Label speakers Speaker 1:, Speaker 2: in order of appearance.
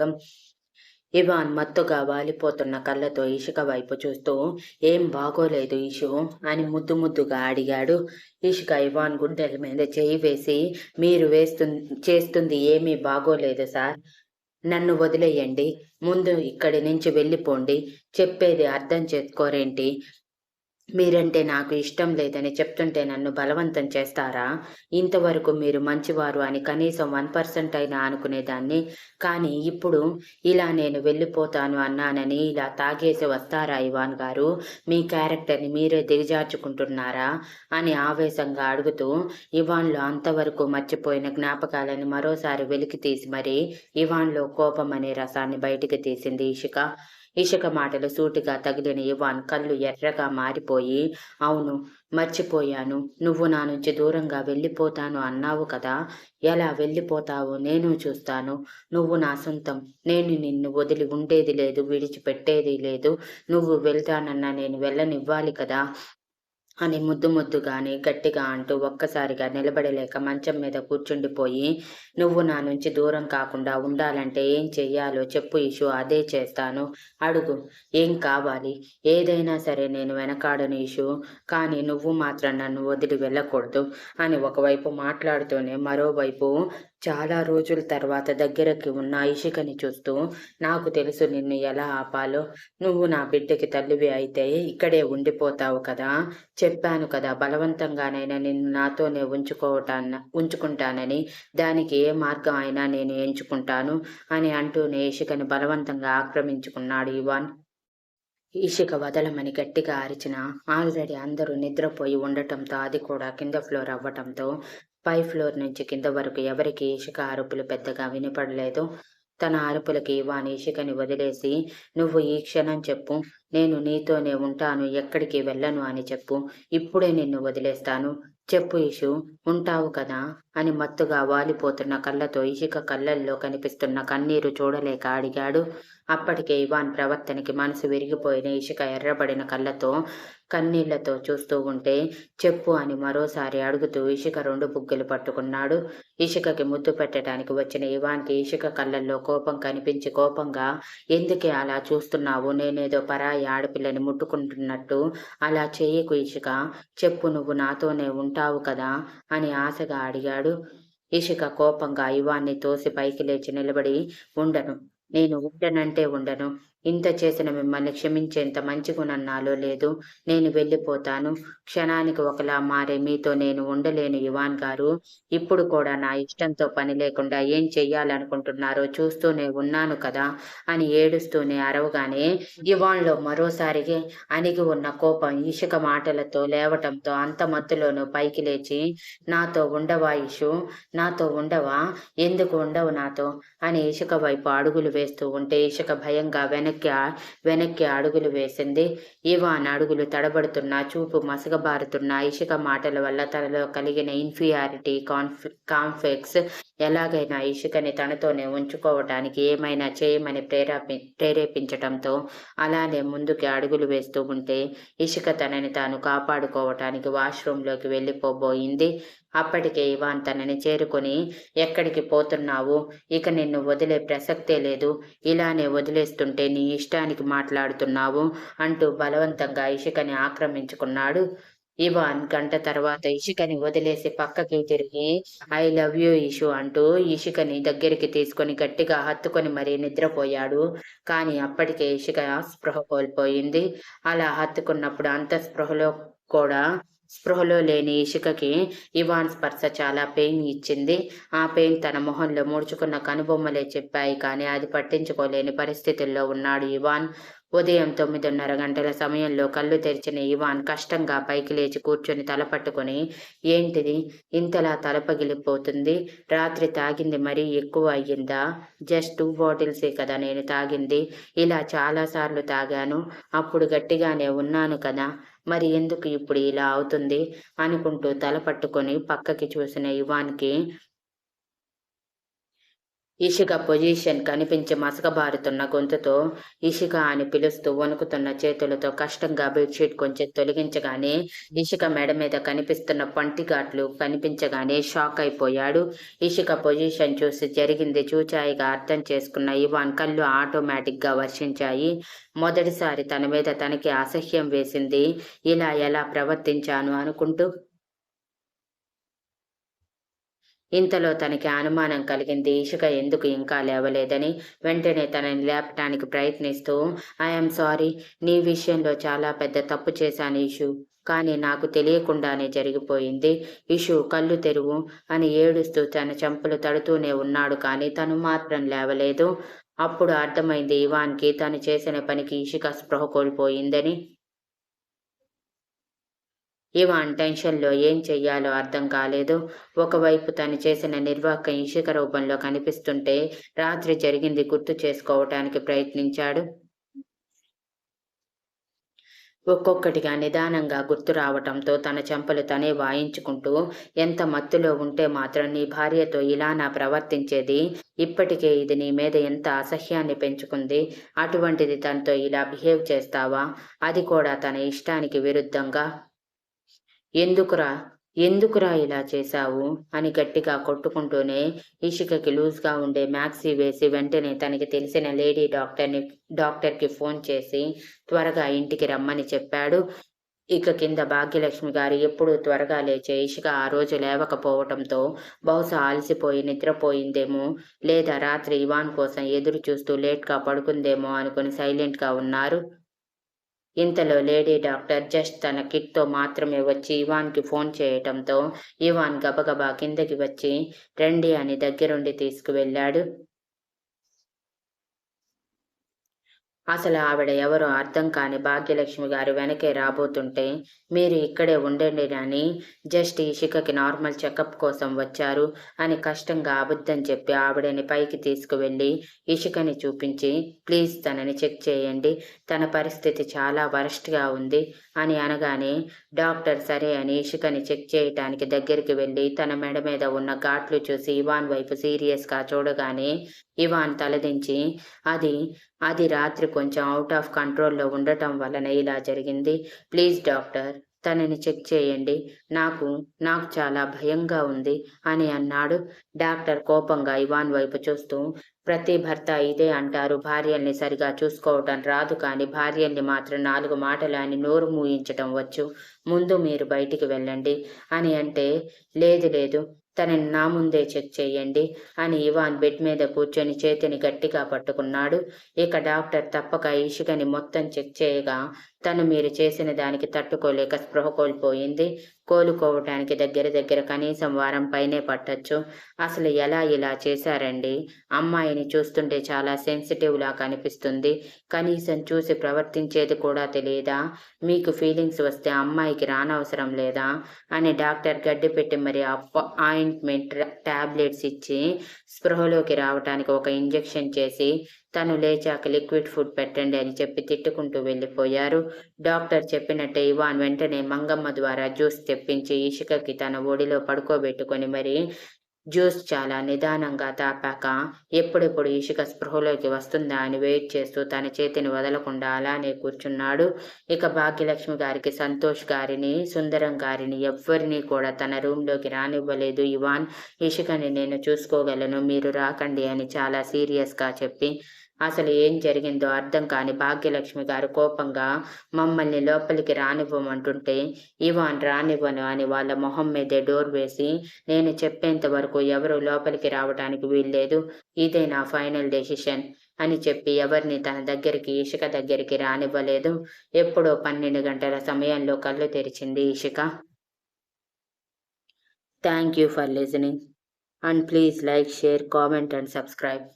Speaker 1: భాగం ఇవాన్ మత్తుగా వాలిపోతున్న కళ్ళతో ఇషిక వైపు చూస్తూ ఏం బాగోలేదు ఇషు అని ముద్దు ముద్దుగా అడిగాడు. ఇషిక ఇవాన్ గుండెల మీద చేయి వేసి మీరు వేస్తు చేస్తుంది ఏమీ బాగోలేదు సార్. నన్ను వదిలేయండి. ముందు ఇక్కడి నుంచి వెళ్ళిపోండి. చెప్పేది అర్థం చేసుకోరేంటి? మీరంటే నాకు ఇష్టం లేదని చెప్తుంటే నన్ను బలవంతం చేస్తారా? ఇంతవరకు మీరు మంచివారు అని కనీసం వన్ పర్సెంట్ అయినా అనుకునేదాన్ని. కానీ ఇప్పుడు ఇలా నేను వెళ్ళిపోతాను అన్నానని ఇలా తాగేసి వస్తారా ఇవాన్ గారు? మీ క్యారెక్టర్ని మీరే దిగజార్చుకుంటున్నారా? అని ఆవేశంగా అడుగుతూ ఇవాన్లో అంతవరకు మర్చిపోయిన జ్ఞాపకాలను మరోసారి వెలికి తీసి మరి ఇవాన్లో కోపం అనే రసాన్ని బయటికి తీసింది ఇషిక. ఇషక మాటలు సూటిగా తగిలిన ఇవాన్ కళ్ళు ఎర్రగా మారిపోయి అవును మర్చిపోయాను. నువ్వు నా నుంచి దూరంగా వెళ్ళిపోతాను అన్నావు కదా. ఎలా వెళ్ళిపోతావో నేను చూస్తాను. నువ్వు నా సొంతం. నేను నిన్ను వదిలి ఉండేది లేదు విడిచిపెట్టేది లేదు. నువ్వు వెళ్తానన్నా నేను వెళ్ళనివ్వాలి కదా. అని ముద్దు ముద్దుగాని గట్టిగా అంటూ ఒక్కసారిగా నిలబడలేక మంచం మీద కూర్చుండిపోయి నువ్వు నా నుంచి దూరం కాకుండా ఉండాలంటే ఏం చెయ్యాలో చెప్పు ఇషు అదే చేస్తాను. అడుగు ఏం కావాలి? ఏదైనా సరే నేను వెనకాడను ఇషు కానీ నువ్వు మాత్రం నన్ను వదిలి వెళ్ళకూడదు అని ఒకవైపు మాట్లాడుతూనే మరోవైపు చాలా రోజుల తర్వాత దగ్గరకి ఉన్న ఇషికని చూస్తూ నాకు తెలుసు నిన్ను ఎలా ఆపాలో. నువ్వు నా బిడ్డకి తల్లివి అయితే ఇక్కడే ఉండిపోతావు కదా. చెప్పాను కదా బలవంతంగానైనా నిన్ను నాతోనే ఉంచుకోవటాన్న ఉంచుకుంటానని. దానికి ఏ మార్గం అయినా నేను ఎంచుకుంటాను అని అంటూనే ఇషికని బలవంతంగా ఆక్రమించుకున్నాడు ఇవాన్. ఇషిక వదలమని గట్టిగా అరిచిన. ఆల్రెడీ అందరూ నిద్రపోయి ఉండటంతో అది కూడా కింద ఫ్లోర్ అవ్వటంతో పై ఫ్లోర్ నుంచి కింద వరకు ఎవరికి ఇషిక అరుపులు పెద్దగా వినపడలేదు. తన అరుపులకి వాని ఇషికని వదిలేసి నువ్వు ఈ క్షణం చెప్పు. నేను నీతోనే ఉంటాను. ఎక్కడికి వెళ్ళను అని చెప్పు. ఇప్పుడే నిన్ను వదిలేస్తాను. చెప్పు ఇషు ఉంటావు కదా అని మత్తుగా వాలిపోతున్న కళ్ళతో ఇషిక కళ్ళల్లో కనిపిస్తున్న కన్నీరు చూడలేక అడిగాడు. అప్పటికే ఇవాన్ ప్రవర్తనకి మనసు విరిగిపోయిన ఇషిక ఎర్రబడిన కళ్ళతో కన్నీళ్ళతో చూస్తూ ఉంటే చెప్పు అని మరోసారి అడుగుతూ ఇషిక రెండు బుగ్గలు పట్టుకున్నాడు. ఇషికకి ముద్దు పెట్టడానికి వచ్చిన ఇవాన్కి ఇషిక కళ్ళల్లో కోపం కనిపించి కోపంగా ఎందుకే అలా చూస్తున్నావు? నేనేదో పరాయి ఆడపిల్లని ముట్టుకుంటున్నట్టు అలా చేయకు ఇషిక చెప్పు నువ్వు నాతోనే ఉంటావు కదా అని ఆశగా అడిగాడు. ఇషిక కోపంగా ఇవాన్ని తోసి పైకి లేచి నిలబడి ఉండను. నేను ఉండనంటే ఉండను. ఇంత చేసిన మిమ్మల్ని క్షమించేంత మంచి గుణం నాలో లేదు. నేను వెళ్ళిపోతాను. క్షణానికి ఒకలా మారే మీతో నేను ఉండలేను ఇవాన్ గారు. ఇప్పుడు కూడా నా ఇష్టంతో పని లేకుండా ఏం చెయ్యాలనుకుంటున్నారో చూస్తూనే ఉన్నాను కదా అని ఏడుస్తూనే అరవగానే యువాన్లో మరోసారి అణిగి ఉన్న కోపం ఇసుక మాటలతో లేవటంతో అంత మత్తులోనూ పైకి లేచి నాతో ఉండవా ఇషు? నాతో ఉండవా? ఎందుకు ఉండవు నాతో? అని ఇసుక వైపు అడుగులు వేస్తూ ఉంటే ఇసుక భయంగా వెనక వెనక్కి వెనక్కి అడుగులు వేసింది. ఇవాన్ అడుగులు తడబడుతున్న చూపు మసగబారుతున్న ఇషిక మాటల వల్ల తనలో కలిగిన ఇన్ఫీరియారిటీ కాన్ఫ్ కాన్ఫ్లిక్స్ ఎలాగైనా ఇషికని తనతోనే ఉంచుకోవటానికి ఏమైనా చేయమని ప్రేరేపి ప్రేరేపించటంతో అలానే ముందుకి అడుగులు వేస్తూ ఉంటే ఇషిక తనని తాను కాపాడుకోవటానికి వాష్రూంలోకి వెళ్ళిపోబోయింది. అప్పటికే ఇవాన్ తనని చేరుకొని ఎక్కడికి పోతున్నావు? ఇక నిన్ను వదిలే ప్రసక్తే లేదు. ఇలానే వదిలేస్తుంటే నీ ఇష్టానికి మాట్లాడుతున్నావు అంటూ బలవంతంగా ఇషికని ఆక్రమించుకున్నాడు. ఇవాన్ గంట తర్వాత ఇషికని వదిలేసి పక్కకి తిరిగి ఐ లవ్ యూ ఇషు అంటూ ఇషికని దగ్గరికి తీసుకొని గట్టిగా హత్తుకొని మరీ నిద్రపోయాడు. కానీ అప్పటికే ఇషిక స్పృహ కోల్పోయింది. అలా హత్తుకున్నప్పుడు అంత స్పృహలో కూడా స్పృహలో లేని ఇషికకి ఇవాన్ స్పర్శ చాలా పెయిన్ ఇచ్చింది. ఆ పెయిన్ తన మొహంలో ముడుచుకున్న కనుబొమ్మలే చెప్పాయి. కానీ అది పట్టించుకోలేని పరిస్థితుల్లో ఉన్నాడు ఇవాన్. ఉదయం తొమ్మిదిన్నర గంటల సమయంలో కళ్ళు తెరిచిన ఇవాన్ కష్టంగా పైకి లేచి కూర్చొని తలపట్టుకొని ఏంటిది? ఇంతలా తలపగిలిపోతుంది? రాత్రి తాగింది మరీ ఎక్కువ అయ్యిందా? జస్ట్ టూ బాటిల్సే కదా నేను తాగింది. ఇలా చాలాసార్లు తాగాను. అప్పుడు గట్టిగానే ఉన్నాను కదా. మరి ఎందుకు ఇప్పుడు ఇలా అవుతుంది? అనుకుంటూ తల పట్టుకొని పక్కకి చూసిన ఇవాన్కి ఇషిక పొజిషన్ కనిపించి మసకబారుతున్న గొంతుతో ఇషిక అని పిలుస్తూ వణుకుతున్న చేతులతో కష్టంగా బెడ్షీట్ కొంచెం తొలగించగానే ఇషిక మెడ మీద కనిపిస్తున్న పంటిఘాట్లు కనిపించగానే షాక్ అయిపోయాడు. ఇషిక పొజిషన్ చూసి జరిగింది చూచాయిగా అర్థం చేసుకున్న ఇవాన్ కళ్ళు ఆటోమేటిక్గా వర్షించాయి. మొదటిసారి తన మీద తనకి అసహ్యం వేసింది. ఇలా ఎలా ప్రవర్తించాను? అనుకుంటూ ఇంతలో తనకి అనుమానం కలిగింది. ఇషిక ఎందుకు ఇంకా లేవలేదని వెంటనే తనని లేపటానికి ప్రయత్నిస్తూ ఐఎమ్ సారీ నీ విషయంలో చాలా పెద్ద తప్పు చేశాను ఇషు. కానీ నాకు తెలియకుండానే జరిగిపోయింది. ఇషు కళ్ళు తెరువు అని ఏడుస్తూ తన చెంపలు తడుతూనే ఉన్నాడు. కానీ తను మాత్రం లేవలేదు. అప్పుడు అర్థమైంది ఇవాన్కి తను చేసిన పనికి ఇషిక స్పృహ కోల్పోయిందని ఇవాన్ టెన్షన్లో ఏం చెయ్యాలో అర్థం కాలేదు. ఒకవైపు తను చేసిన నిర్వాహక ఇషిక రూపంలో కనిపిస్తుంటే రాత్రి జరిగింది గుర్తు చేసుకోవటానికి ప్రయత్నించాడు. ఒక్కొక్కటిగా నిదానంగా గుర్తు రావటంతో తన చెంపలు తనే వాయించుకుంటూ ఎంత మత్తులో ఉంటే మాత్రం నీ భార్యతో ఇలా నా ప్రవర్తించేది? ఇప్పటికే ఇది నీ మీద ఎంత అసహ్యాన్ని పెంచుకుంది? అటువంటిది తనతో ఇలా బిహేవ్ చేస్తావా? అది కూడా తన ఇష్టానికి విరుద్ధంగా ఎందుకురా? ఎందుకురా ఇలా చేశావు? అని గట్టిగా కొట్టుకుంటూనే ఇషికకి లూజ్గా ఉండే మ్యాక్సీ వేసి వెంటనే తనకి తెలిసిన లేడీ డాక్టర్ని డాక్టర్కి ఫోన్ చేసి త్వరగా ఇంటికి రమ్మని చెప్పాడు. ఇక కింద భాగ్యలక్ష్మి గారు ఎప్పుడు త్వరగా లేచే ఇషిక ఆ రోజు లేవకపోవటంతో బహుశా అలసిపోయి నిద్రపోయిందేమో లేదా రాత్రి ఇవాన్ కోసం ఎదురు చూస్తూ లేట్గా పడుకుందేమో అనుకుని సైలెంట్గా ఉన్నారు. ఇంతలో లేడీ డాక్టర్ జస్ట్ తన కిట్తో మాత్రమే వచ్చి ఇవాన్కి ఫోన్ చేయటంతో ఇవాన్ గబగబా కిందకి వచ్చి రండి అని దగ్గరుండి తీసుకువెళ్ళాడు. అసలు ఆవిడ ఎవరో అర్థం కాని భాగ్యలక్ష్మి గారు వెనకే రాబోతుంటే మీరు ఇక్కడే ఉండండి అని జస్ట్ ఇషికకి నార్మల్ చెకప్ కోసం వచ్చారు అని కష్టంగా అబద్ధం చెప్పి ఆవిడని పైకి తీసుకువెళ్ళి ఇషికని చూపించి ప్లీజ్ తనని చెక్ చేయండి. తన పరిస్థితి చాలా వరస్ట్గా ఉంది అని అనగానే డాక్టర్ సరే అని ఇషికని చెక్ చేయటానికి దగ్గరికి వెళ్ళి తన మెడ మీద ఉన్న ఘాట్లు చూసి ఇవాన్ వైపు సీరియస్గా చూడగానే ఇవాన్ తలదించి అది అది రాత్రి కొంచెం అవుట్ ఆఫ్ కంట్రోల్లో ఉండటం వలన ఇలా జరిగింది. ప్లీజ్ డాక్టర్ తనని చెక్ చేయండి. నాకు నాకు చాలా భయంగా ఉంది అని అన్నాడు. డాక్టర్ కోపంగా ఇవాన్ వైపు చూస్తూ ప్రతి భర్త ఇదే అంటారు. భార్యల్ని సరిగా చూసుకోవటం రాదు కానీ భార్యల్ని మాత్రం నాలుగు మాటలు అని నోరు మూయించటం వచ్చు. ముందు మీరు బయటికి వెళ్ళండి అని అంటే లేదు లేదు తనని నా ముందే చెక్ చేయండి అని ఇవాన్ బెడ్ మీద కూర్చొని చేతిని గట్టిగా పట్టుకున్నాడు. ఇక డాక్టర్ తప్పక ఇషికని మొత్తం చెక్ చేయగా తను మీరు చేసిన దానికి తట్టుకోలేక స్పృహ కోల్పోయింది. కోలుకోవటానికి దగ్గర దగ్గర కనీసం వారం పైనే పట్టచ్చు. అసలు ఎలా ఇలా చేశారండి? అమ్మాయిని చూస్తుంటే చాలా సెన్సిటివ్లా కనిపిస్తుంది. కనీసం చూసి ప్రవర్తించేది కూడా తెలియదా మీకు ఫీలింగ్స్ వస్తే అమ్మాయికి రానవసరం లేదా? అని డాక్టర్ గడ్డి పెట్టి మరి ఆయింట్మెంట్ టాబ్లెట్స్ ఇచ్చి స్పృహలోకి రావటానికి ఒక ఇంజెక్షన్ చేసి తను లేచాక లిక్విడ్ ఫుడ్ పెట్టండి అని చెప్పి తిట్టుకుంటూ వెళ్ళిపోయారు. డాక్టర్ చెప్పినట్టే ఇవాన్ వెంటనే మంగమ్మ ద్వారా జ్యూస్ తెప్పించి ఇషికకి తన ఒడిలో పడుకోబెట్టుకొని మరి జ్యూస్ చాలా నిదానంగా తాపాక ఎప్పుడెప్పుడు ఇషిక స్పృహలోకి వస్తుందా అని వెయిట్ చేస్తూ తన చేతిని వదలకుండా అలానే కూర్చున్నాడు. ఇక భాగ్యలక్ష్మి గారికి సంతోష్ గారిని సుందరం గారిని ఎవ్వరినీ కూడా తన రూమ్లోకి రానివ్వలేదు. ఇవాన్ ఇషికని నేను చూసుకోగలను మీరు రాకండి అని చాలా సీరియస్గా చెప్పి అసలు ఏం జరిగిందో అర్థం కాని భాగ్యలక్ష్మి గారు కోపంగా మమ్మల్ని లోపలికి రానివ్వమంటుంటే ఇవాన్ రానివ్వను అని వాళ్ళ మొహం మీదే డోర్ వేసి నేను చెప్పేంత వరకు ఎవరు లోపలికి రావడానికి వీల్లేదు ఇదే నా ఫైనల్ డెసిషన్ అని చెప్పి ఎవరిని తన దగ్గరికి ఇషిక దగ్గరికి రానివ్వలేదు. ఎప్పుడో పన్నెండు గంటల సమయంలో కళ్ళు తెరిచింది Ishika. Thank you for listening and please like share comment and subscribe